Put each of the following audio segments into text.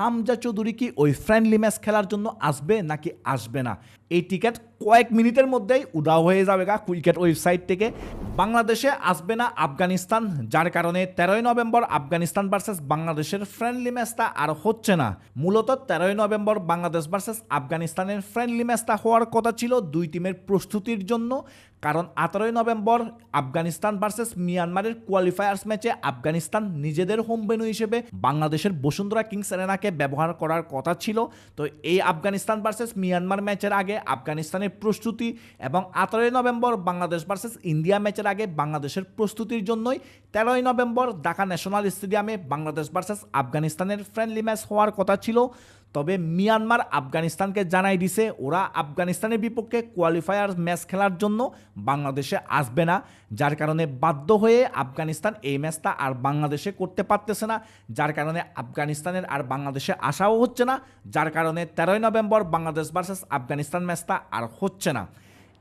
হামজা চৌধুরী কি ওই friendly match খেলার জন্য আসবে নাকি আসবে না? এই টিকিট কয়েক মিনিটের মধ্যেই উদাও হয়ে যাবে গা ক্রিকেট ওয়েবসাইট থেকে। বাংলাদেশে আসবে না আফগানিস্তান, যার কারণে তেরোই নভেম্বর আফগানিস্তান ভার্সেস বাংলাদেশের ফ্রেন্ডলি ম্যাচটা আর হচ্ছে না। মূলত তেরোই নভেম্বর বাংলাদেশ ভার্সেস আফগানিস্তানের ফ্রেন্ডলি ম্যাচটা হওয়ার কথা ছিল দুই টিমের প্রস্তুতির জন্য। কারণ আঠারোই নভেম্বর আফগানিস্তান ভার্সেস মিয়ানমারের কোয়ালিফায়ার্স ম্যাচে আফগানিস্তান নিজেদের হোম ভেন্যু হিসেবে বাংলাদেশের বসুন্ধরা কিংস এরেনাকে ব্যবহার করার কথা ছিল। তো এই আফগানিস্তান ভার্সেস মিয়ানমার ম্যাচের আগে আফগানিস্তানের প্রস্তুতি এবং আঠারোই নভেম্বর বাংলাদেশ ভার্সেস ইন্ডিয়া ম্যাচের আগে বাংলাদেশের প্রস্তুতির জন্যই তেরোই নভেম্বর ঢাকা ন্যাশনাল স্টেডিয়ামে বাংলাদেশ ভার্সেস আফগানিস্তানের ফ্রেন্ডলি ম্যাচ হওয়ার কথা ছিল। তবে মিয়ানমার আফগানিস্তানকে জানাই দিছে, ওরা আফগানিস্তানের বিপক্ষে কোয়ালিফায়ার ম্যাচ খেলার জন্য বাংলাদেশে আসবে না, যার কারণে বাধ্য হয়ে আফগানিস্তান এই ম্যাচটা আর বাংলাদেশে করতে পারতেছে না, যার কারণে আফগানিস্তানের আর বাংলাদেশে আসাও হচ্ছে না, যার কারণে তেরোই নভেম্বর বাংলাদেশ ভার্সেস আফগানিস্তান ম্যাচটা আর হচ্ছে না।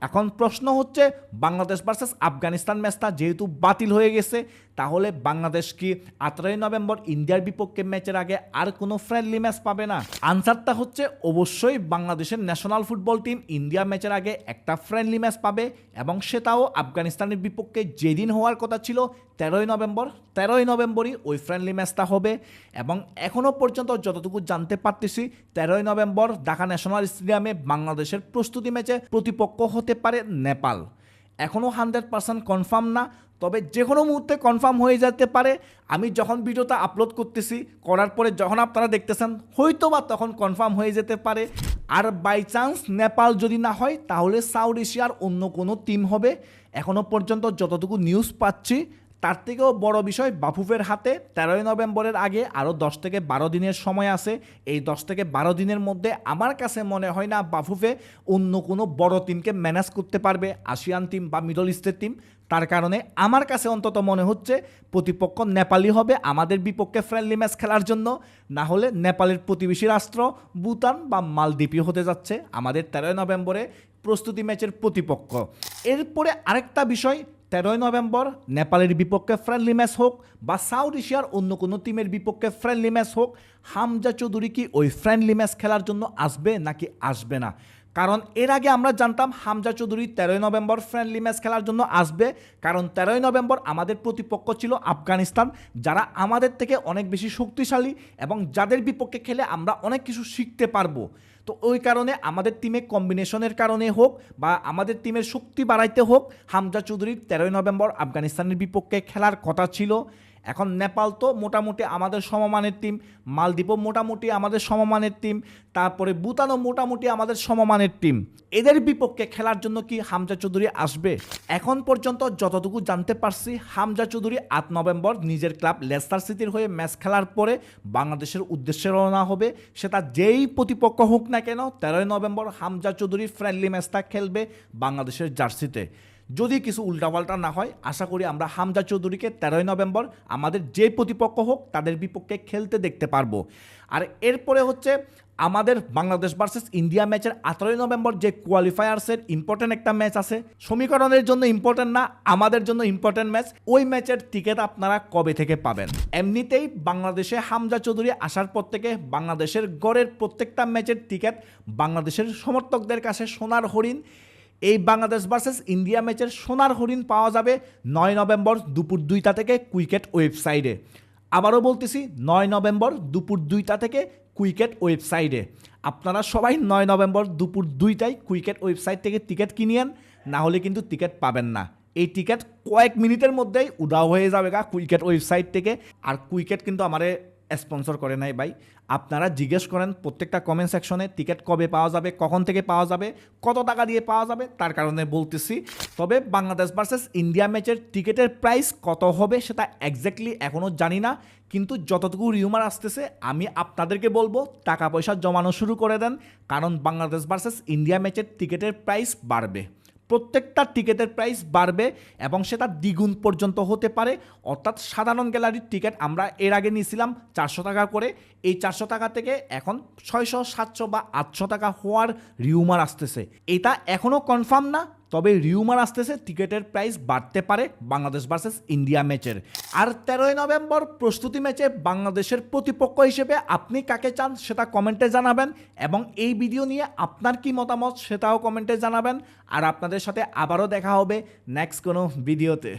এখন প্রশ্ন হচ্ছে, বাংলাদেশ ভার্সেস আফগানিস্তান ম্যাচটা যেহেতু বাতিল হয়ে গেছে, তাহলে বাংলাদেশ কি আঠারোই নভেম্বর ইন্ডিয়ার বিপক্ষে ম্যাচের আগে আর কোনো ফ্রেন্ডলি ম্যাচ পাবে না? আনসারটা হচ্ছে, অবশ্যই বাংলাদেশের ন্যাশনাল ফুটবল টিম ইন্ডিয়া ম্যাচের আগে একটা ফ্রেন্ডলি ম্যাচ পাবে এবং সেটাও আফগানিস্তানের বিপক্ষে যেদিন হওয়ার কথা ছিল তেরোই নভেম্বর, তেরোই নভেম্বরই ওই ফ্রেন্ডলি ম্যাচটা হবে এবং এখনও পর্যন্ত যতটুকু জানতে পারতেছি, তেরোই নভেম্বর ঢাকা ন্যাশনাল স্টেডিয়ামে বাংলাদেশের প্রস্তুতি ম্যাচে প্রতিপক্ষ হতে পারে নেপাল। এখনও হান্ড্রেড পার্সেন্ট কনফার্ম না, তবে যে কোনো মুহূর্তে কনফার্ম হয়ে যেতে পারে। আমি যখন ভিডিওটা আপলোড করতেছি, করার পরে যখন আপনারা দেখতেছেন হয়তো বা তখন কনফার্ম হয়ে যেতে পারে। আর বাই চান্স নেপাল যদি না হয়, তাহলে সাউথ এশিয়ার অন্য কোনো টিম হবে। এখনও পর্যন্ত যতটুকু নিউজ পাচ্ছি তার থেকেও বড় বিষয় বাফুফের হাতে তেরোই নভেম্বরের আগে আরও দশ থেকে বারো দিনের সময় আছে। এই দশ থেকে বারো দিনের মধ্যে আমার কাছে মনে হয় না বাফুফে অন্য কোনো বড় টিমকে ম্যানেজ করতে পারবে আসিয়ান টিম বা মিডল ইস্টের টিম তার কারণে আমার কাছে অন্তত মনে হচ্ছে প্রতিপক্ষ নেপালি হবে আমাদের বিপক্ষে ফ্রেন্ডলি ম্যাচ খেলার জন্য। না হলে নেপালের প্রতিবেশী রাষ্ট্র ভুটান বা মালদ্বীপই হতে যাচ্ছে আমাদের তেরোই নভেম্বরে প্রস্তুতি ম্যাচের প্রতিপক্ষ। এরপরে আরেকটা বিষয় তেরোই নভেম্বর নেপালের বিপক্ষে ফ্রেন্ডলি ম্যাচ হোক বা সাউথ এশিয়ার অন্য কোনো টিমের বিপক্ষে ফ্রেন্ডলি ম্যাচ হোক, হামজা চৌধুরী কি ওই ফ্রেন্ডলি ম্যাচ খেলার জন্য আসবে নাকি আসবে না? কারণ এর আগে আমরা জানতাম হামজা চৌধুরী তেরোই নভেম্বর ফ্রেন্ডলি ম্যাচ খেলার জন্য আসবে। কারণ তেরোই নভেম্বর আমাদের প্রতিপক্ষ ছিল আফগানিস্তান, যারা আমাদের থেকে অনেক বেশি শক্তিশালী এবং যাদের বিপক্ষে খেলে আমরা অনেক কিছু শিখতে পারব। তো ওই কারণে আমাদের টিমে কম্বিনেশনের কারণে হোক বা আমাদের টিমের শক্তি বাড়াইতে হোক, হামজা চৌধুরীর তেরোই নভেম্বর আফগানিস্তানের বিপক্ষে খেলার কথা ছিল। এখন নেপাল তো মোটামুটি আমাদের সমমানের টিম মালদ্বীপও মোটামুটি আমাদের সমমানের টিম তারপরে ভুটানও মোটামুটি আমাদের সমমানের টিম এদের বিপক্ষে খেলার জন্য কি হামজা চৌধুরী আসবে? এখন পর্যন্ত যতটুকু জানতে পারছি, হামজা চৌধুরী আট নভেম্বর নিজের ক্লাব লেস্টার সিটির হয়ে ম্যাচ খেলার পরে বাংলাদেশের উদ্দেশ্যে রওনা হবে। সেটা যেই প্রতিপক্ষ হোক না কেন, তেরোই নভেম্বর হামজা চৌধুরী ফ্রেন্ডলি ম্যাচটা খেলবে বাংলাদেশের জার্সিতে। যদি কিছু উল্টাপাল্টা না হয়, আশা করি আমরা হামজা চৌধুরীকে তেরোই নভেম্বর আমাদের যে প্রতিপক্ষ হোক, তাদের বিপক্ষে খেলতে দেখতে পারব। আর এরপরে হচ্ছে আমাদের বাংলাদেশ ভার্সেস ইন্ডিয়া ম্যাচের আঠারোই নভেম্বর যে কোয়ালিফায়ার্সের ইম্পর্টেন্ট একটা ম্যাচ আছে। সমীকরণের জন্য ইম্পর্টেন্ট না, আমাদের জন্য ইম্পর্টেন্ট ম্যাচ ওই ম্যাচের টিকিট আপনারা কবে থেকে পাবেন? এমনিতেই বাংলাদেশে হামজা চৌধুরী আসার পর থেকে বাংলাদেশের গড়ের প্রত্যেকটা ম্যাচের টিকিট বাংলাদেশের সমর্থকদের কাছে সোনার হরিণ। এই বাংলাদেশ ভার্সেস ইন্ডিয়া ম্যাচের সোনার হরিণ পাওয়া যাবে নয় নভেম্বর দুপুর দুইটা থেকে কুইকেট ওয়েবসাইটে আবারও বলতেছি, নয় নভেম্বর দুপুর দুইটা থেকে কুইকেট ওয়েবসাইটে আপনারা সবাই নয় নভেম্বর দুপুর দুইটায় কুইকেট ওয়েবসাইট থেকে টিকিট কিনিয়েন না হলে কিন্তু টিকিট পাবেন না। এই টিকিট কয়েক মিনিটের মধ্যেই উদাও হয়ে যাবে গা কুইকেট ওয়েবসাইট থেকে। আর কুইকেট কিন্তু আমারে স্পন্সর করে নাই, ভাই। আপনারা জিজ্ঞেস করেন প্রত্যেকটা কমেন্ট সেকশনে টিকিট কবে পাওয়া যাবে, কখন থেকে পাওয়া যাবে, কত টাকা দিয়ে পাওয়া যাবে, তার কারণে বলতেছি। তবে বাংলাদেশ ভার্সেস ইন্ডিয়া ম্যাচের টিকিটের প্রাইস কত হবে সেটা এক্স্যাক্টলি এখনও জানি না, কিন্তু যতটুকু রিউমার আসতেছে, আমি আপনাদেরকে বলব, টাকা পয়সা জমানো শুরু করে দেন, কারণ বাংলাদেশ ভার্সেস ইন্ডিয়া ম্যাচের টিকিটের প্রাইস বাড়বে। প্রত্যেকটা টিকিটের প্রাইস বাড়বে এবং সেটা দ্বিগুণ পর্যন্ত হতে পারে। অর্থাৎ সাধারণ গ্যালারির টিকিট আমরা এর আগে নিয়েছিলাম চারশো টাকা করে। এই চারশো টাকা থেকে এখন ছয়শো, সাতশো বা আটশো টাকা হওয়ার রিউমার আসতেছে। এটা এখনও কনফার্ম না তবে রিউমার আসতেছে টিকিটের প্রাইস বাড়তে পারে বাংলাদেশ ভার্সেস ইন্ডিয়া ম্যাচের আর তেরোই নভেম্বর প্রস্তুতি ম্যাচে বাংলাদেশের প্রতিপক্ষ হিসেবে আপনি কাকে চান সেটা কমেন্টে জানাবেন এবং এই ভিডিও নিয়ে আপনার কি মতামত সেটাও কমেন্টে জানাবেন। আর আপনাদের সাথে আবারও দেখা হবে নেক্সট কোনো ভিডিওতে